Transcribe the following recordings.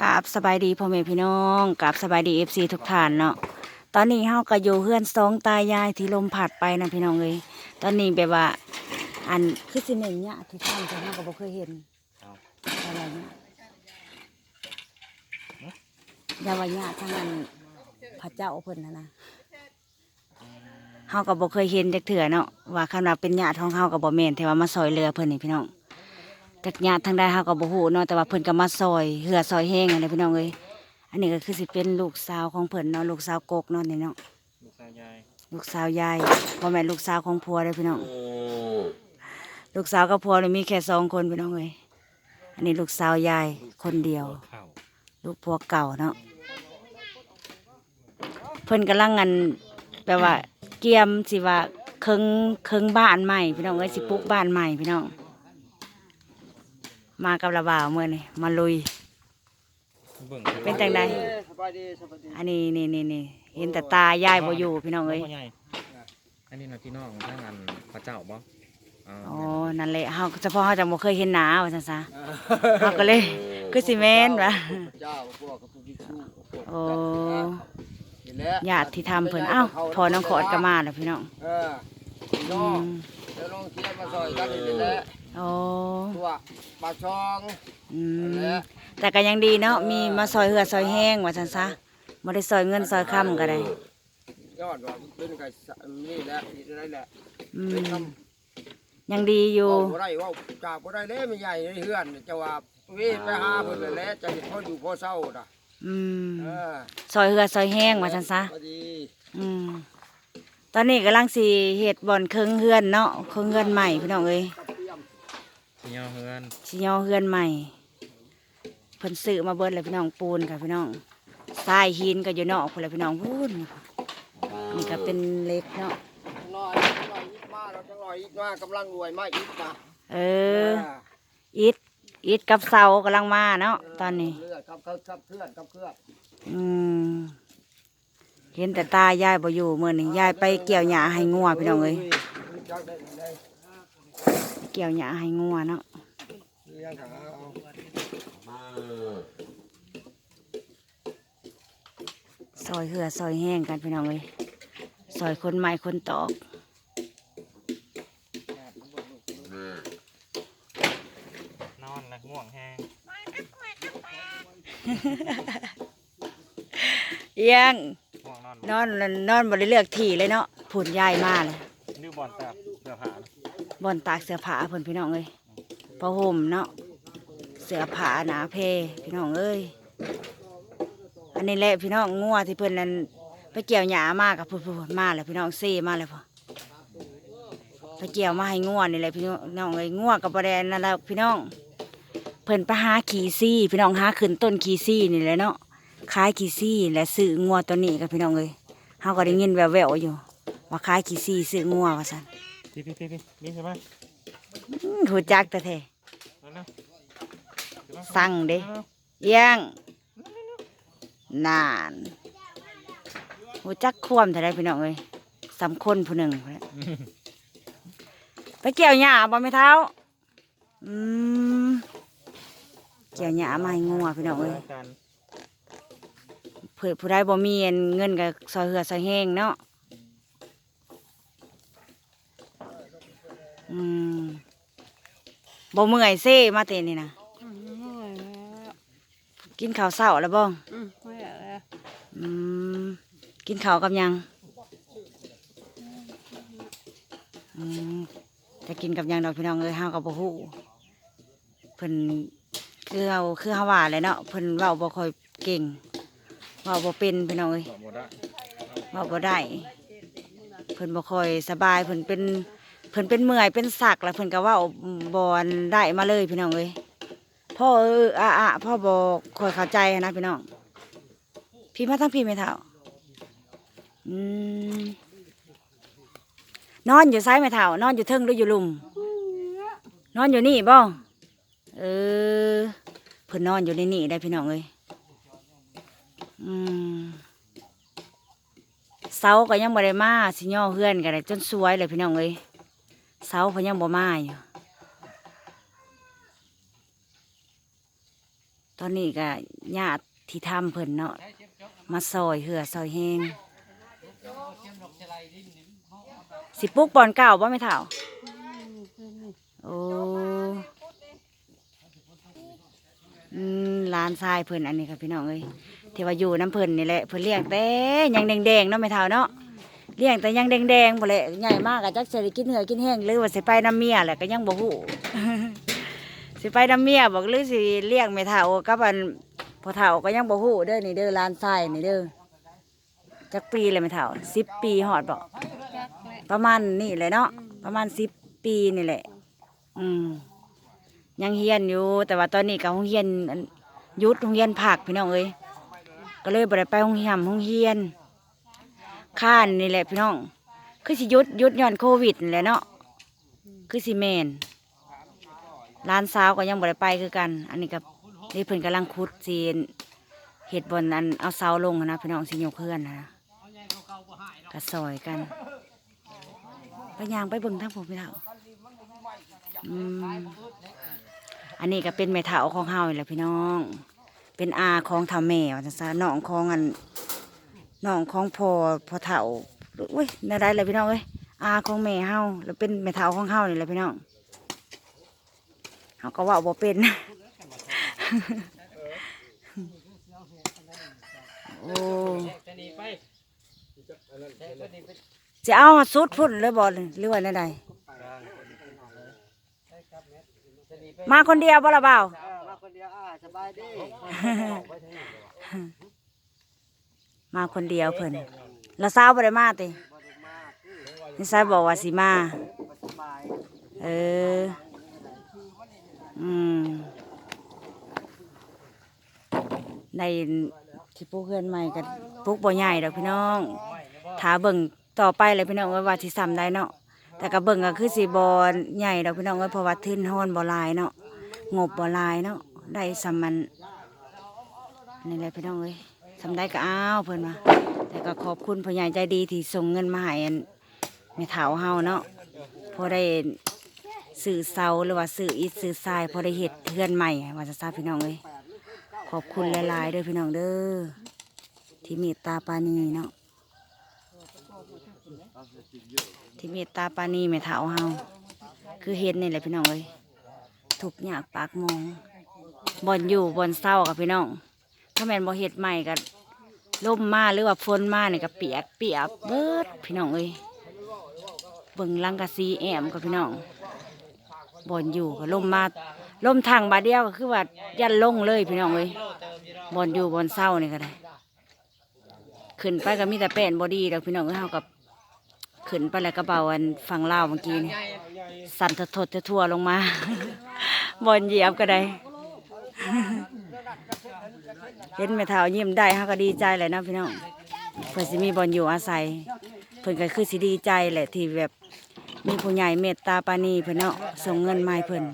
กราบสบายดีพ่อแม่พี่น้องกราบสบายดีเอฟซีทุกท่านเนาะตอนนี้เฮาก็อยู่เฮือนสองตายายที่ลมพัดไปนะพี่น้องเอ้ยตอนนี้แบบว่า อันคือสิเน่งเนี่ยที่ท่านจะเฮาก็บ่เคยเห็นเอาอะไรเนี่ยอยาวาญาทางนั้นพระเจ้าเพิ่นนะนะเฮาก็บ่เคยเห็นจักเถื่อเนาะว่าคำว่าเป็นญาติของเฮาก็บ่แม่นแต่ว่ามาซอยเรือเพิ่นนี่พี่น้อง จักญาติทางใดเฮาก็บ่ฮู้เนาะแต่ว่าเพิ่นก็มาซอยเหือซอยแห้งอันนี้พี่น้องเอ้ยอันนี้ก็คือสิเป็นลูกสาวของเพิ่นเนาะลูกสาวกกเนาะนี่เนาะลูกสาวยายลูกสาวยายบ่แม่นลูกสาวของผัวเด้อพี่น้องลูกสาวกับผัวนี่มีแค่สองคนพี่น้องเอ้ยอันนี้ลูกสาวยายคนเดียวเข่าลูกผัวเก่าเนาะเพิ่นกำลังงันแปลว่า เกียมสิว่าเคิงเคิงบ้านใหม่พี่น้องเอ้ยสิปลูกบ้านใหม่พี่น้อง มากับระบ่าวเมื่อนี่มาลุยเบิ่งเป็นจังใดสบายดีสบายดีอันนี้นี่นี่นี่เห็นแต่ตายายบ่อยู่พี่น้องเอ้ยพ่อใหญ่อันนี้นะพี่น้องทางอันพระเจ้าบ่อ๋ออ๋อนั่นแหละเฮาเฉพาะเฮาจังบ่เคยเห็นหน้าว่าซั่นซะเฮาก็เลยคือสิแม่นว่ะเจ้าพวกกับพวกที่ชู้พวกโอ้เห็นแล้วญาติที่ทำเพิ่นอ้าวพอน้องขอดก็มาแล้วพี่น้องเออพี่อืน้องมเดี๋ยวลองเคียนมาซอยกันนี่แหละ โอ้ตัวปลาช่องอืนั่นมแหละแต่ก็ยังดีเนาะมีมาซอยเหือซอยแห้งว่าซั่นซะบ่ได้ซอยเงินซอยค่ำก็ได้ยอดว่าเป็นไก่สะนี่แหละนี่อะไรแหละอืเป็นมคยังดีอำยู่เว้าบ่ได้เว่าจากบ่ได้เด้ไม่ใหญ่ในเฮือนจะว่าเวิไปหาเพิ่นนั่นแหละจะเห็นพ่ออยู่พ่อเศร้าน่ะอืมเออซอยเหือซอยแห้งว่าซั่นซะพอดีอืมตอนนี้กำลังสิเฮ็ดบ่อนเครื่องเฮือนเนาะเครื่องเฮือนใหม่พี่น้องเอ้ย พี่ยอเฮือนสิย่อเฮือนใหม่เพิ่นซื้อมาเบิดเลยพี่น้องปูนค่ะพี่น้องทรายหินก็อยู่นอกพุ่นแหละพี่น้องพูนนี่ก็เป็นเหล็กเนาะน้อยน้อยอีกมาเราจะน้อยอีกมากำลังรวยมากอีกนะเอออิดอิดกับเสากำลังมาเนาะตอนนี้เลือดครับครับครับเพื่อนครับเพื่อนอืมเห็นแต่ตายายบ่อยู่เมื่อนี้ยายไปเกี่ยวหญ้าให้งัวพี่น้องเอ้ยจั กได้ได้เกี่ยวหญ้าให้งัวเนาะเลี้ยงขาเอาซอยเหือซอยแห้งกันพี่น้องเอ้ยซอยคนใหม่คนตอกนอนแล้วง่วงแห้งเอียงง่วงนอนนอนนอนบ่ได้เลือกที่เลยเนาะผุนยายมาเลยดื้อบอลตากเสื้อผ้านะ บ่อนตากเสื้อผ้าเพิ่นพี่น้องเอ้ยผ้าห่มเนาะเสื้อผ้าหนาเพพี่น้องเอ้ยอันนี้แหละพี่น้องงัวที่เพิ่นนั้นไปเกี่ยวหญ้ามากับพุ่นๆมาแล้วพี่น้องเซ่มาเลยพ่อไปเกี่ยวมาให้งัวนี่แหละพี่น้องเอ้ยงัวกับบ่ได้นั่นแหละพี่น้องเพิ่นไปหาขี้ซี่พี่น้องหาขึ้นต้นขี้ซี่นี่แหละเนาะขายขี้ซี่และซื้องัวตัวนี้กับพี่น้องเอ้ยเฮาก็ได้ยินแววๆอยู่ว่าขายขี้ซี่ซื้องัวว่าซั่น พี่พี่พี่พี่นี่ใช่ไหมอื้อหูจักแต่แท้เอาเร็วเดี๋ยวมาสั่งเด้อาร็วเอียงนานหูจักควมแต่ได้พี่น้องเอ้ยสำคนผู้หนึ่งพุ่นแหละอืมไปเกี่ยวหญ้าบ่ไม่เท้าอืมเกี่ยวหญ้ามาให้งัวพี่น้องเอ้ยกันเผื่อผู้ใดบ่มีเงินกับซอยเหือซอยแห้งเนาะ อืมบ่เมื่อยเซ่มาเตนี่นะกินข้าวเช้าแล้วบ่อืมไม่อยากเลยอืมกินข้าวกับหยังอืมจะกินกับหยังดอกพี่น้องเอ้ยเฮากับบ่ฮู้เพิ่นคือเฮาคือเฮาว่าเลยเนาะเพิ่นเว้าบ่ค่อยเก่งเว้าบ่เป็นพี่น้องเอ้ย บอกหมดละเว้าบ่ได้เพิ่นบ่ค่อยสบายเพิ่นเป็น พิ่นเป็นเมื่อยเป็นสักแล้วเพิ่นก็ว้าบ่ได้มาเลยพี่น้องเอ้ยพ่อเอออะอะพ่อบ่ค่อยเข้าใจนะพี่น้องพี่มาทั้งพี่ไม่เท่าอืมนอนอยู่ซ้ายไม่เท่านอนอยู่เทิงหรืออยู่หลุม นอนอยู่นี่บ่เออเพิ่นนอนอยู่ในนี่ได้พี่น้องเอ้ยอืมเสาก็ยังบ่ได้มาสิย่อเฮือนก็ได้จนสวยเลยพี่น้องเอ้ย เสาเพิ่นยังบ่มาอยู่ตอนนี้ก็ญาติที่ทำเพิ่นเนาะมาซอยเหือซอยแห้งสิปุกบอนเก่าบ่ไม่เท่าโอ้ลานชายเพิ่นอันนี้ครับพี่น้องเอ้ยที่ว่าอยู่น้ำเพิ่นนี่แหละเพิ่นเลี้ยงแต่ยังแดงๆเนาะไม่เท่าเนาะ เลี้ยงแต่ยังแดงๆบ่เลยใหญ่มากอะจักสิไดกินเหือกินแห้งหรือว่าสิไปน้ำเมียแหละก็ยังบ่ฮู้ สิไปน้ำเมียบอกหรือสิเลี้ยงไม่เท่ากับอันพอเท่าก็ยังบ่ฮู้เด้อนี่เด้อลานชายนี่เด้อจักปีเลยไม่เท่าสิบปีหอดบอกประมาณนี่เลยเนาะประมาณสิบปีนี่แหละ อืมยังเฮียนอยู่ แต่ว่าตอนนี้ก็ห้องเฮียนยุดห้องเฮียนผักพี่น้องเอ้ยก็เลยบ่ได้ไปห้องเฮียนห้องเฮียน ข้านนี่แหละพี่น้อง คือสิยุดยุดย้อนโควิดนี่แหละเนาะคือสิแมนร้านสาวก็ยังบ่ได้ไปคือกัน อันนี้กับนี่เพิ่นกำลังขุดซีนเห็ดบนอันเอาเสาลงนะพี่น้องสิยกเพื่อนนะก็ซอยกันไปยางไปเบิ่งทั้งผมพี่เฒ่าอืมอันนี้ก็เป็นแม่เฒ่าของเฮานี่แหละพี่น้อง เป็นอาของเฒ่าแม่ว่าจังซั่นน้องของอัน น้องของพ่อพ่อเฒ่าอุ้ยน่าได้เลยพี่น้องเอ้ยอาของแม่เฮาแล้วเป็นแม่เฒ่าของเฮานี่แหละพี่น้องเขาก็เว่าบ่เป็นโอ้จะเอาสุดพุ่นเลยบ่หรือว่าในใดมาคนเดียวบ่ละเบามาคนเดียวอ่าสบายดี มาคนเดียวเพิ่นแล้วสาบ่ได้มาตินี่สายบอกว่าสิมา เออ อืม ในที่ปลูกเพื่อนใหม่กันปลูกบ่ใหญ่ดอกพี่น้องถาเบิ่งต่อไปเลยพี่น้องว่าว่าสิซ้ำได้เนาะแต่ก็เบิ่งก็คือสิบ่ใหญ่ดอกพี่น้องเอ้ยพราะว่าทุนฮ้อนบ่ลายเนาะงบบ่ลายเนาะได้ซ้ำมันนี่แหละพี่น้องเอ้ยซ้ำได้ก็อ้าวเพิ่นว่าแต่ก็ขอบคุณผู้ใหญ่ใจดีที่ส่งเงินมาให้อันแม่เฒ่าเฮาเนาะพอได้สื่อเสาหรือว่าสื่ออิฐสื่อทรายพอได้เห็ดเทือนใหม่ว่าจะทราบพี่น้องเลยขอบคุณหลายๆเด้อพี่น้องเด้อที่เมตตาปานีเนาะที่เมตตาปานีแม่เฒ่าเฮาคือเห็นนี่แหละพี่น้องเลยทุกข์ยากปากมองบ่อนอยู่บ่อนเศร้ากับพี่น้องถ้าแม่นบ่เห็ดใหม่กับ ล่มมาหรือว่าฝนมาเนี่ยก็เปียกเปียกเบิดพี่น้องเอ้ยเบิ่งลังกะซีแอมกับพี่น้องบอนอยู่ก็ล่มมาล่มทางบาเดียวก็คือว่ายันลงเลยพี่น้องเลยบอนอยู่บอนเศร้านี่ก็ได้ขึ้นไปก็มีแต่แป้นบอดี้ดอกพี่น้องเอ้ยเฮากับขึ้นไปแล้วก็เบาอันฝั่งลาวเมื่อกี้นี่สั่นทะทดทั่วลงมาบอนเหยียบก็ได้ เห็นแม่เฒ่ายิ้มได้เฮาก็ดีใจเลยนะพี่น้องเพื่อสิมีบอนอยู่อาศัยเพิ่นก็คือสิดีใจแหละที่แบบมีผู้ใหญ่เมตตาปรานีเพิ่นเนาะส่งเงินมาให้เพิ่น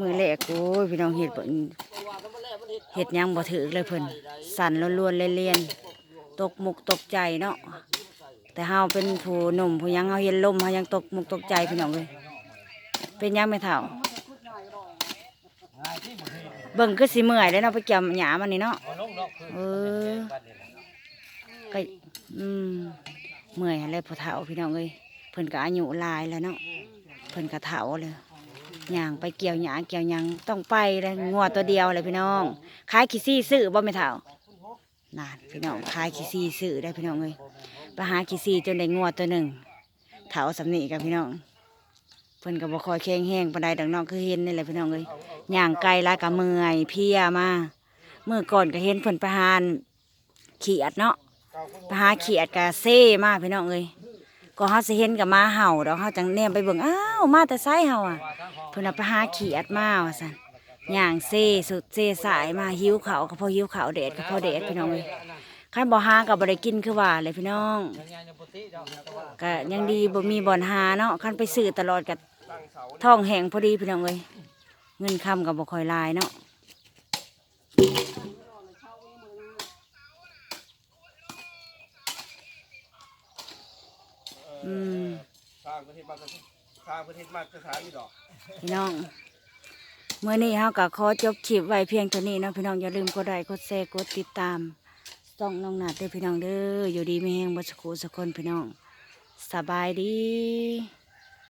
มือแรกโอ้ยพี่น้องเฮ็ดเพิ่นเฮ็ดยังบ่ถือเลยเพิ่นสั่นล้วนๆเลียนๆตกมุกตกใจเนาะแต่เฮาเป็นผู้หนุ่มผู้ยังเฮาเห็นลมเฮายังตกมุกตกใจพี่น้องเอ้ยเป็นยังไม่เท่า เบิ่งคือสิเมื่อยเลยเนาะไปเกี่ยวหญ้ามันนี่เนาะเออก็อืมเมื่อยอะไรพอเฒ่าพี่น้องเอ้ยเพิ่นก็อายุลายแล้วเนาะเพิ่นก็เฒ่าเลยย่างไปเกี่ยวหญ้าเกี่ยวยังต้องไปเลยงัวตัวเดียวเลยพี่น้องขายขี้ซี่ซื้อบ่ไม่เฒ่านานพี่น้องขายขี้ซี่ซื้อได้พี่น้องเอ้ยไปหาขี้ซี่จนได้งัวตัวหนึ่งเฒ่าสำนีกับพี่น้องเพิ่นก็บ่คอยแข็งแห้งปานใดดังน้องคือเห็นนี่แหละพี่น้องเอ้ย ย่างไกลแล้วก็เมื่อยเพียมาเมื่อก่อนก็เห็นเพิ่นไปหานเขีดเนาะไปหาเขีดกะเซ่มากพี่น้องเอ้ยก็เฮาสิเห็นกับมาเห่าดอกเฮาจังแนมไปเบิ่งอ้าวมาแต่ไสเฮาอะเพิ่นเอาไปหาเขีดมาว่าซั่นย่างเซ่สุดเซ่สายมาหิวเขาก็พอหิวเขาวแดดก็พอแดดพี่น้องเอ้ยคันบ่หาก็บ่ได้กินคือว่าเลยพี่น้องก็ยังดีบ่มีบ่อนหาเนาะคันไปซื้อตลอดก็ท้องแห้งพอดีพี่น้องเอ้ย เงินคำก็บ่ค่อยหลายเนาะอืมสร้างประเทศมาสร้างประเทศมาสถานนี่ดอกพี่น้องเมื่อนี้เฮาก็ขอจบคลิปไว้เพียงเท่านี้เนาะพี่น้องอย่าลืมกดไลค์กดแชร์กดติดตามส่องน้องหนาดเด้อพี่น้องเด้ออยู่ดีมีแฮงบ่สักครู่สักคนพี่น้องสบายดี